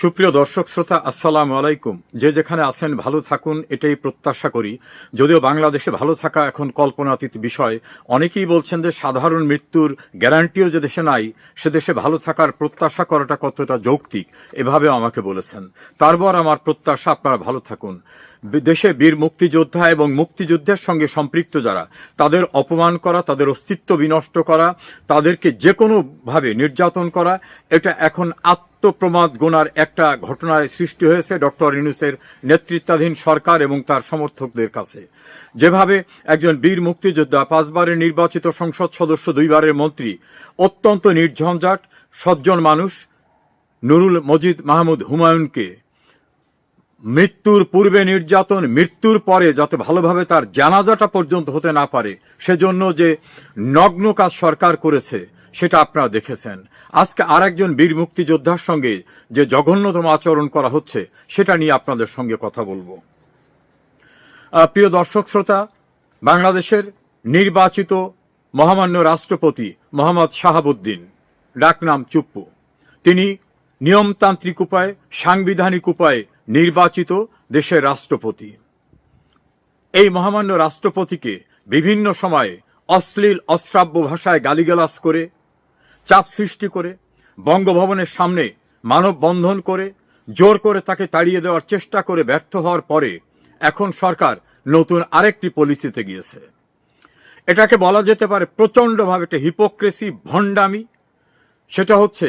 সুপ্রিয় দর্শক শ্রোতা, আসসালামু আলাইকুম। যে যেখানে আছেন, ভালো থাকুন, এটাই প্রত্যাশা করি। যদিও বাংলাদেশে ভালো থাকা এখন কল্পনাতীত বিষয়, অনেকেই বলছেন যে সাধারণ মৃত্যুর গ্যারান্টিও যে দেশে নাই, সে দেশে ভালো থাকার প্রত্যাশা করাটা কতটা যৌক্তিক, এভাবেও আমাকে বলেছেন। তারপর আমার প্রত্যাশা, আপনারা ভালো থাকুন। দেশে বীর মুক্তিযোদ্ধা এবং মুক্তিযুদ্ধের সঙ্গে সম্পৃক্ত যারা, তাদের অপমান করা, তাদের অস্তিত্ব বিনষ্ট করা, তাদেরকে যে কোনোভাবে নির্যাতন করা, এটা এখন আত্মপ্রমাদ গোনার একটা ঘটনায় সৃষ্টি হয়েছে ডক্টর ইউনুসের নেতৃত্বাধীন সরকার এবং তার সমর্থকদের কাছে। যেভাবে একজন বীর মুক্তিযোদ্ধা পাঁচবারের নির্বাচিত সংসদ সদস্য, দুইবারের মন্ত্রী, অত্যন্ত নির্ঝঞ্ঝাট, সজ্জন মানুষ, নুরুল মজিদ মাহমুদ হুমায়ুনকে মৃত্যুর পূর্বে নির্যাতন, মৃত্যুর পরে যাতে ভালোভাবে তার জানাজাটা পর্যন্ত হতে না পারে, সেজন্য যে নগ্ন কাজ সরকার করেছে সেটা আপনারা দেখেছেন। আজকে আরেকজন বীর মুক্তিযোদ্ধার সঙ্গে যে জঘন্যতম আচরণ করা হচ্ছে, সেটা নিয়ে আপনাদের সঙ্গে কথা বলব। প্রিয় দর্শক শ্রোতা, বাংলাদেশের নির্বাচিত মহামান্য রাষ্ট্রপতি মোহাম্মদ শাহাবুদ্দিন ডাকনাম চুপ্পু। তিনি নিয়মতান্ত্রিক উপায়ে, সাংবিধানিক উপায়ে নির্বাচিত দেশের রাষ্ট্রপতি। এই মহামান্য রাষ্ট্রপতিকে বিভিন্ন সময়ে অশ্লীল, অশ্রাব্য ভাষায় গালিগালাজ করে চাপ সৃষ্টি করে, বঙ্গভবনের সামনে মানববন্ধন করে, জোর করে তাকে তাড়িয়ে দেওয়ার চেষ্টা করে ব্যর্থ হওয়ার পরে এখন সরকার নতুন আরেকটি পলিসিতে গিয়েছে। এটাকে বলা যেতে পারে প্রচণ্ডভাবে একটা হিপোক্রেসি ভণ্ডামি। সেটা হচ্ছে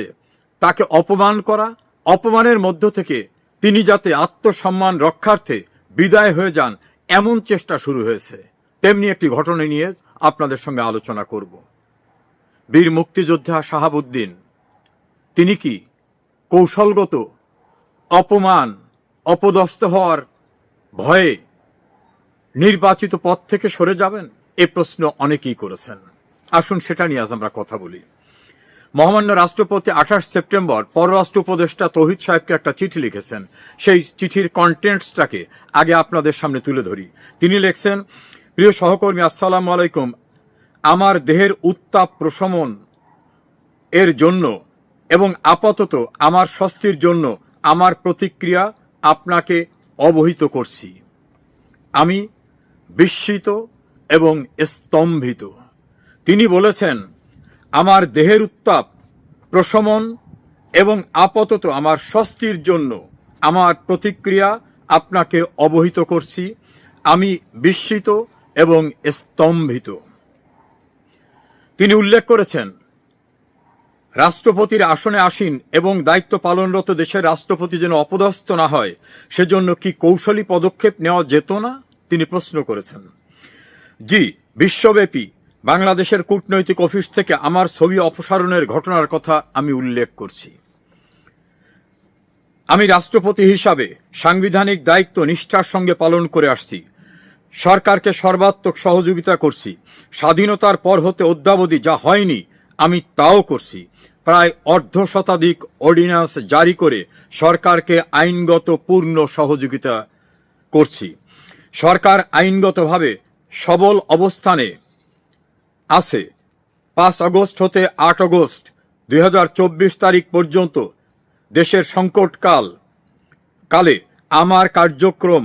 তাকে অপমান করা, অপমানের মধ্য থেকে তিনি যাতে আত্মসম্মান রক্ষার্থে বিদায় হয়ে যান, এমন চেষ্টা শুরু হয়েছে। তেমনি একটি ঘটনা নিয়ে আপনাদের সঙ্গে আলোচনা করব। বীর মুক্তিযোদ্ধা শাহাবুদ্দিন। তিনি কি কৌশলগত, অপমান, অপদস্থ হওয়ার ভয়ে নির্বাচিত পদ থেকে সরে যাবেন? এ প্রশ্ন অনেকেই করেছেন। আসুন সেটা নিয়ে আজ আমরা কথা বলি। মহামান্য রাষ্ট্রপতি আঠাশ সেপ্টেম্বর পররাষ্ট্র উপদেষ্টা তৌহিদ সাহেবকে একটা চিঠি লিখেছেন। সেই চিঠির কন্টেন্টসটাকে আগে আপনাদের সামনে তুলে ধরি। তিনি লিখছেন, প্রিয় সহকর্মী, আসসালামু আলাইকুম। আমার দেহের উত্তাপ প্রশমন এর জন্য এবং আপাতত আমার স্বস্তির জন্য আমার প্রতিক্রিয়া আপনাকে অবহিত করছি। আমি বিস্মিত এবং স্তম্ভিত। তিনি বলেছেন, আমার দেহের উত্তাপ প্রশমন এবং আপাতত আমার স্বস্তির জন্য আমার প্রতিক্রিয়া আপনাকে অবহিত করছি। আমি বিস্মিত এবং স্তম্ভিত। তিনি উল্লেখ করেছেন, রাষ্ট্রপতির আসনে আসীন এবং দায়িত্ব পালনরত দেশের রাষ্ট্রপতি যেন অপদস্থ না হয়, সেজন্য কি কৌশলী পদক্ষেপ নেওয়া যেত না? তিনি প্রশ্ন করেছেন, জি, বিশ্বব্যাপী বাংলাদেশের কূটনৈতিক অফিস থেকে আমার ছবি অপসারণের ঘটনার কথা আমি উল্লেখ করছি। আমি রাষ্ট্রপতি হিসাবে সাংবিধানিক দায়িত্ব নিষ্ঠার সঙ্গে পালন করে আসছি। সরকারকে সর্বাত্মক সহযোগিতা করছি। স্বাধীনতার পর হতে অদ্যাবধি যা হয়নি, আমি তাও করছি। প্রায় অর্ধ শতাধিক অর্ডিন্যান্স জারি করে সরকারকে আইনগত পূর্ণ সহযোগিতা করছি। সরকার আইনগতভাবে সবল অবস্থানে আছে। পাঁচ আগস্ট হতে আট আগস্ট দু হাজার চব্বিশ তারিখ পর্যন্ত দেশের সংকটকাল কালে আমার কার্যক্রম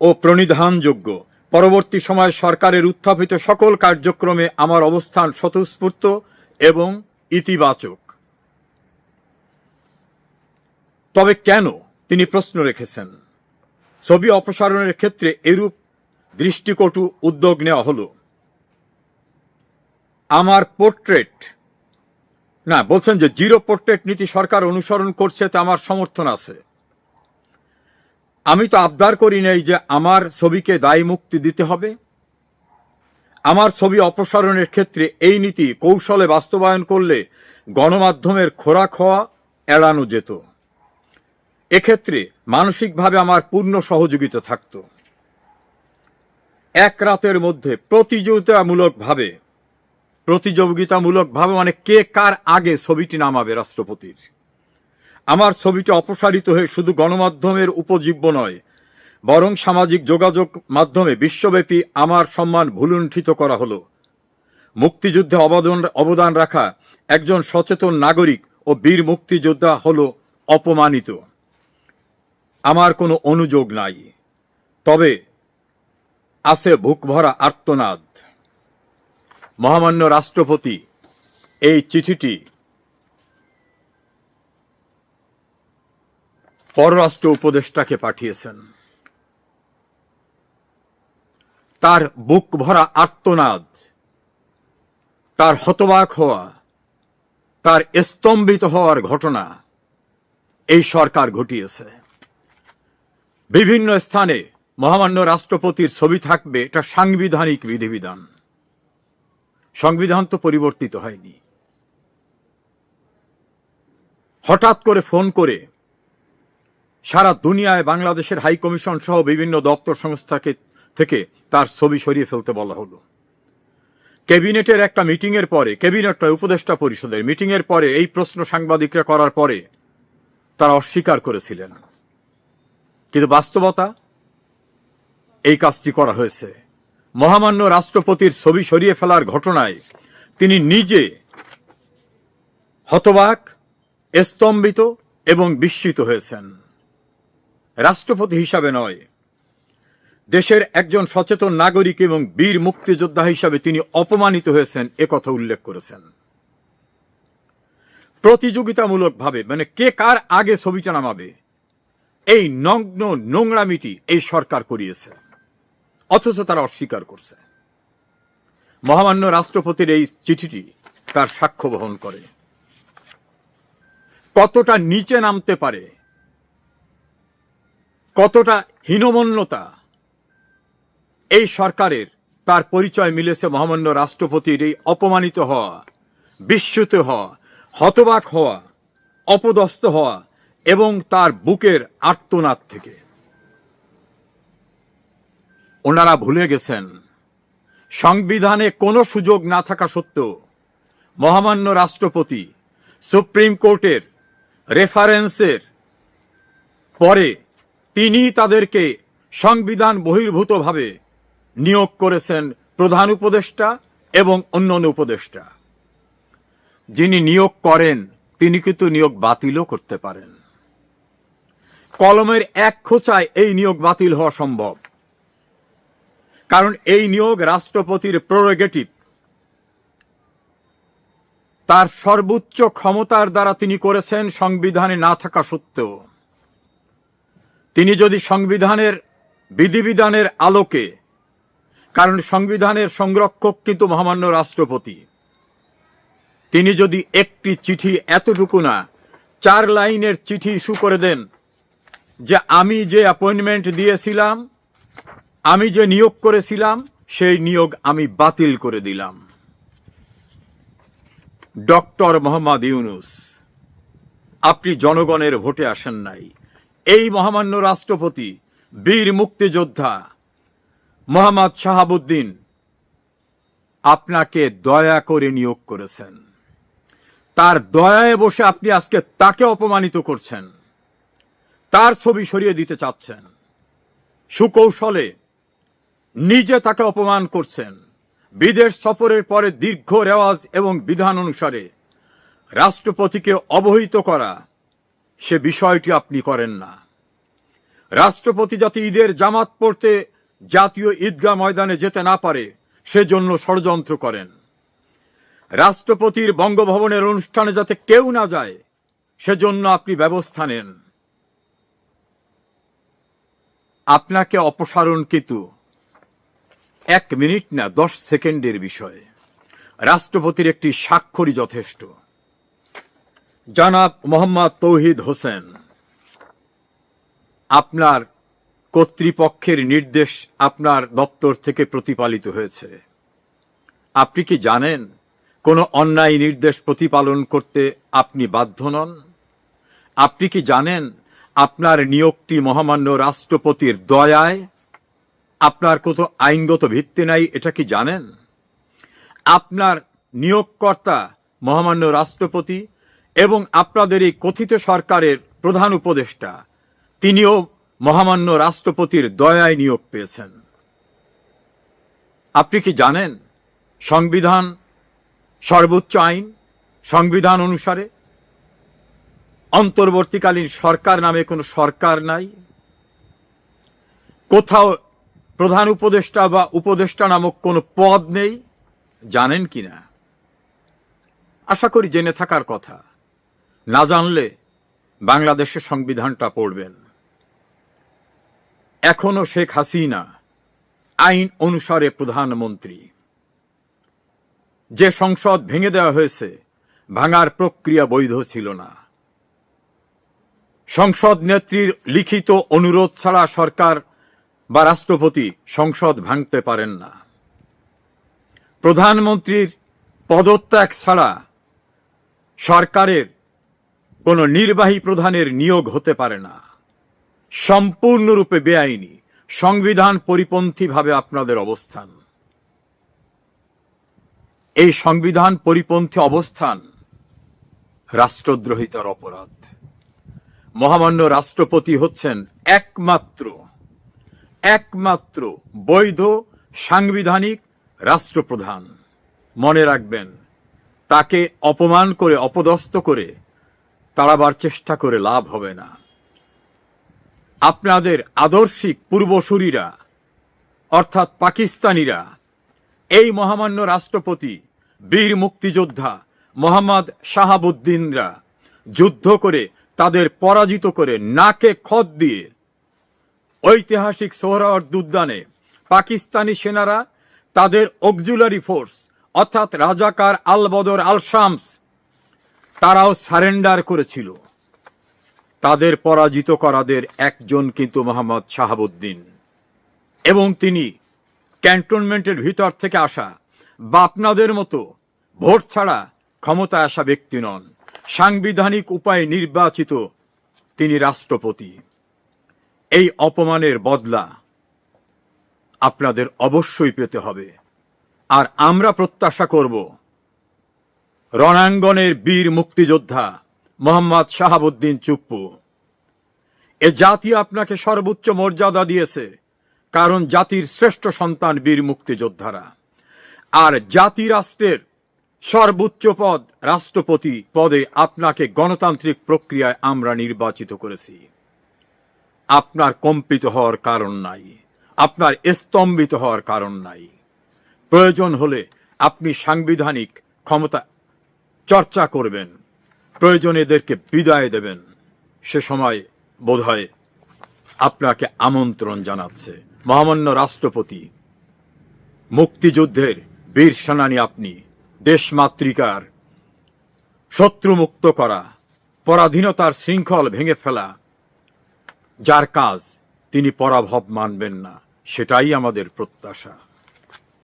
ও প্রণিধানযোগ্য। পরবর্তী সময় সরকারের উত্থাপিত সকল কার্যক্রমে আমার অবস্থান স্বতঃস্ফূর্ত এবং ইতিবাচক। তবে কেন তিনি প্রশ্ন রেখেছেন? ছবি অপসারণের ক্ষেত্রে এরূপ দৃষ্টিকটু উদ্যোগ নেওয়া হলো। আমার পোর্ট্রেট, না, বলছেন যে জিরো পোর্ট্রেট নীতি সরকার অনুসরণ করছে তা আমার সমর্থন আছে। আমি তো আবদার করি নাই যে আমার ছবিকে দায়ী মুক্তি দিতে হবে। আমার ছবি অপসারণের ক্ষেত্রে এই নীতি কৌশলে বাস্তবায়ন করলে গণমাধ্যমের খোরাক হওয়া এড়ানো যেত। এক্ষেত্রে মানসিকভাবে আমার পূর্ণ সহযোগিতা থাকত। এক রাতের মধ্যে প্রতিযোগিতামূলকভাবে প্রতিযোগিতামূলকভাবে মানে কে কার আগে ছবিটি নামাবে রাষ্ট্রপতির। আমার ছবিটি অপসারিত হয়ে শুধু গণমাধ্যমের উপজীব্য নয়, বরং সামাজিক যোগাযোগ মাধ্যমে বিশ্বব্যাপী আমার সম্মান ভুলুণ্ঠিত করা হলো। মুক্তিযুদ্ধে অবদান অবদান রাখা একজন সচেতন নাগরিক ও বীর মুক্তিযোদ্ধা হল অপমানিত। আমার কোনো অনুযোগ নাই। তবে আছে বুক ভরা আর্তনাদ। মহামান্য রাষ্ট্রপতি, এই চিঠিটি পররাষ্ট্র উপদেষ্টাকে পাঠিয়েছেন। তার বুক ভরা আর্তনাদ, তার হতবাক হওয়া, তার স্তম্ভিত হওয়ার ঘটনা এই সরকার ঘটিয়েছে। বিভিন্ন স্থানে মহামান্য রাষ্ট্রপতির ছবি থাকবে, এটা সাংবিধানিক বিধিবিধান। সংবিধান তো পরিবর্তিত হয়নি। হঠাৎ করে ফোন করে সারা দুনিয়ায় বাংলাদেশের হাই কমিশন সহ বিভিন্ন দপ্তর সংস্থাকে থেকে তার ছবি সরিয়ে ফেলতে বলা হলো। ক্যাবিনেটের একটা মিটিং এর পরে ক্যাবিনেট উপদেষ্টা পরিষদের মিটিং এর পরে এই প্রশ্ন সাংবাদিকরা করার পরে তারা অস্বীকার করেছিলেন। কিন্তু বাস্তবতা? এই কাজটি করা হয়েছে। মহামান্য রাষ্ট্রপতির ছবি সরিয়ে ফেলার ঘটনায় তিনি নিজে হতবাক, স্তম্ভিত এবং বিস্মিত হয়েছেন। রাষ্ট্রপতি হিসাবে নয়। দেশের একজন সচেতন নাগরিক এবং বীর মুক্তিযোদ্ধা হিসাবে তিনি অপমানিত হয়েছেন একথা উল্লেখ করেছেন। প্রতিযোগিতামূলকভাবে মানে কে কার আগে ছবিটা নামাবে, এই নগ্ন নোংরামিটি এই সরকার করিয়েছে, অথচ তারা অস্বীকার করছে। মহামান্য রাষ্ট্রপতির এই চিঠিটি তার সাক্ষ্য বহন করে। কতটা নিচে নামতে পারে কতটা হীনমন্যতা। এই সরকারের তার পরিচয় মিলেছে মহামান্য রাষ্ট্রপতির এই অপমানিত হওয়া, বিস্মিত হওয়া, হতবাক হওয়া, অপদস্থ হওয়া এবং তার বুকের আর্তনাদ থেকে। ওনারা ভুলে গেছেন, সংবিধানে কোনো সুযোগ না থাকা সত্ত্বেও মহামান্য রাষ্ট্রপতি সুপ্রিম কোর্টের রেফারেন্সের পরে তিনি তাদেরকে সংবিধান বহির্ভূতভাবে নিয়োগ করেছেন প্রধান উপদেষ্টা এবং অন্যান্য উপদেষ্টা। যিনি নিয়োগ করেন, তিনি কিন্তু নিয়োগ বাতিলও করতে পারেন। কলমের এক খোঁচায় এই নিয়োগ বাতিল হওয়া সম্ভব। কারণ এই নিয়োগ রাষ্ট্রপতির প্রোরেগেটিভ তার সর্বোচ্চ ক্ষমতার দ্বারা তিনি করেছেন, সংবিধানে না থাকা সত্ত্বেও। তিনি যদি সংবিধানের, বিধিবিধানের আলোকে, কারণ সংবিধানের সংরক্ষক কিন্তু মহামান্য রাষ্ট্রপতি, তিনি যদি একটি চিঠি এতটুকু না, চার লাইনের চিঠি ইস্যু করে দেন, যে আমি যে অ্যাপয়েন্টমেন্ট দিয়েছিলাম, আমি যে নিয়োগ করেছিলাম, সেই নিয়োগ আমি বাতিল করে দিলাম। ডক্টর মোহাম্মদ ইউনুস, আপনি জনগণের ভোটে আসেন নাই। এই মহামান্য রাষ্ট্রপতি, বীর মুক্তিযোদ্ধা মোহাম্মদ শাহাবুদ্দিন আপনাকে দয়া করে নিয়োগ করেছেন। তার দয়ায় বসে আপনি আজকে তাকে অপমানিত করছেন। তার ছবি সরিয়ে দিতে চাচ্ছেন। সুকৌশলে নিজে তাকে অপমান করছেন। বিদেশ সফরের পরে দীর্ঘ রেওয়াজ এবং বিধান অনুসারে রাষ্ট্রপতিকে অবহিত করা সে বিষয়টি আপনি করেন না। রাষ্ট্রপতি যাতে ঈদের জামাত পড়তে জাতীয় ঈদগাহ ময়দানে যেতে না পারে, সেজন্য ষড়যন্ত্র করেন। রাষ্ট্রপতির বঙ্গভবনের অনুষ্ঠানে যাতে কেউ না যায়, সেজন্য আপনি ব্যবস্থা নেন। আপনাকে অপসারণ কিন্তু এক মিনিট না, দশ সেকেন্ডের বিষয়। রাষ্ট্রপতির একটি স্বাক্ষরই যথেষ্ট। জনাব মোহাম্মদ তৌহিদ হোসেন, আপনার কর্তৃপক্ষের নির্দেশ আপনার দপ্তর থেকে প্রতিপালিত হয়েছে। আপনি কি জানেন কোনো অন্যায় নির্দেশ প্রতিপালন করতে আপনি বাধ্য নন? আপনি কি জানেন আপনার নিয়োগটি মহামান্য রাষ্ট্রপতির দয়ায়? আপনার কত আইনগত ভিত্তি নাই, এটা কি জানেন? আপনার নিয়োগকর্তা মহামান্য রাষ্ট্রপতি এবং আপনাদের এই কথিত সরকারের প্রধান উপদেষ্টা, তিনিও মহামান্য রাষ্ট্রপতির দয়ায় নিয়োগ পেয়েছেন। আপনি কি জানেন সংবিধান, সর্বোচ্চ আইন, সংবিধান অনুসারে অন্তর্বর্তীকালীন সরকার নামে কোনো সরকার নাই? কোথাও প্রধান উপদেষ্টা বা উপদেষ্টা নামক কোনো পদ নেই? জানেন কি না আশা করি জেনে থাকার কথা। না জানলে বাংলাদেশের সংবিধানটা পড়বেন। এখনও শেখ হাসিনা আইন অনুসারে প্রধানমন্ত্রী। যে সংসদ ভেঙে দেওয়া হয়েছে, ভাঙার প্রক্রিয়া বৈধ ছিল না। সংসদ নেত্রীর লিখিত অনুরোধ ছাড়া সরকার বা রাষ্ট্রপতি সংসদ ভাঙতে পারেন না। প্রধানমন্ত্রীর পদত্যাগ ছাড়া সরকারের কোনো নির্বাহী প্রধানের নিয়োগ হতে পারে না। সম্পূর্ণরূপে বেআইনি, সংবিধান পরিপন্থীভাবে আপনাদের অবস্থান। এই সংবিধান পরিপন্থী অবস্থান রাষ্ট্রদ্রোহিতার অপরাধ। মহামান্য রাষ্ট্রপতি হচ্ছেন একমাত্র একমাত্র বৈধ, সাংবিধানিক রাষ্ট্রপ্রধান। মনে রাখবেন, তাকে অপমান করে, অপদস্থ করে তাড়াবার চেষ্টা করে লাভ হবে না। আপনাদের আদর্শিক পূর্বসূরীরা, অর্থাৎ পাকিস্তানিরা, এই মহামান্য রাষ্ট্রপতি, বীর মুক্তিযোদ্ধা মোহাম্মদ শাহাবুদ্দিনরা যুদ্ধ করে তাদের পরাজিত করে নাকে খত দিয়ে ঐতিহাসিক সোহরাওয়ার্দ উদ্যানে পাকিস্তানি সেনারা তাদের অক্সুলারি ফোর্স অর্থাৎ রাজাকার আলবদর আল শামস তারাও সারেন্ডার করেছিল। তাদের পরাজিত করাদের একজন কিন্তু মোহাম্মদ শাহাবুদ্দিন। এবং তিনি ক্যান্টনমেন্টের ভিতর থেকে আসা বা আপনাদের মতো ভোট ছাড়া ক্ষমতায় আসা ব্যক্তি নন। সাংবিধানিক উপায়ে নির্বাচিত তিনি রাষ্ট্রপতি। এই অপমানের বদলা আপনাদের অবশ্যই পেতে হবে। আর আমরা প্রত্যাশা করব রণাঙ্গনের বীর মুক্তিযোদ্ধা মোহাম্মদ শাহাবুদ্দিন চুপ্পু। এ জাতি আপনাকে সর্বোচ্চ মর্যাদা দিয়েছে, কারণ জাতির শ্রেষ্ঠ সন্তান বীর মুক্তিযোদ্ধারা। আর জাতি রাষ্ট্রের সর্বোচ্চ পদ রাষ্ট্রপতি পদে আপনাকে গণতান্ত্রিক প্রক্রিয়ায় আমরা নির্বাচিত করেছি। আপনার কম্পিত হওয়ার কারণ নাই, আপনার স্তম্ভিত হওয়ার কারণ নাই। প্রয়োজন হলে আপনি সাংবিধানিক ক্ষমতা চর্চা করবেন। প্রয়োজন এদেরকে বিদায় দেবেন। সে সময় বোধহয় আপনাকে আমন্ত্রণ জানাচ্ছে। মহামান্য রাষ্ট্রপতি, মুক্তিযুদ্ধের বীর সেনানী আপনি, দেশমাতৃকার, শত্রুমুক্ত করা, পরাধীনতার শৃঙ্খল ভেঙে ফেলা, যার কাজ তিনি পরাভব মানবেন না, সেটাই আমাদের প্রত্যাশা।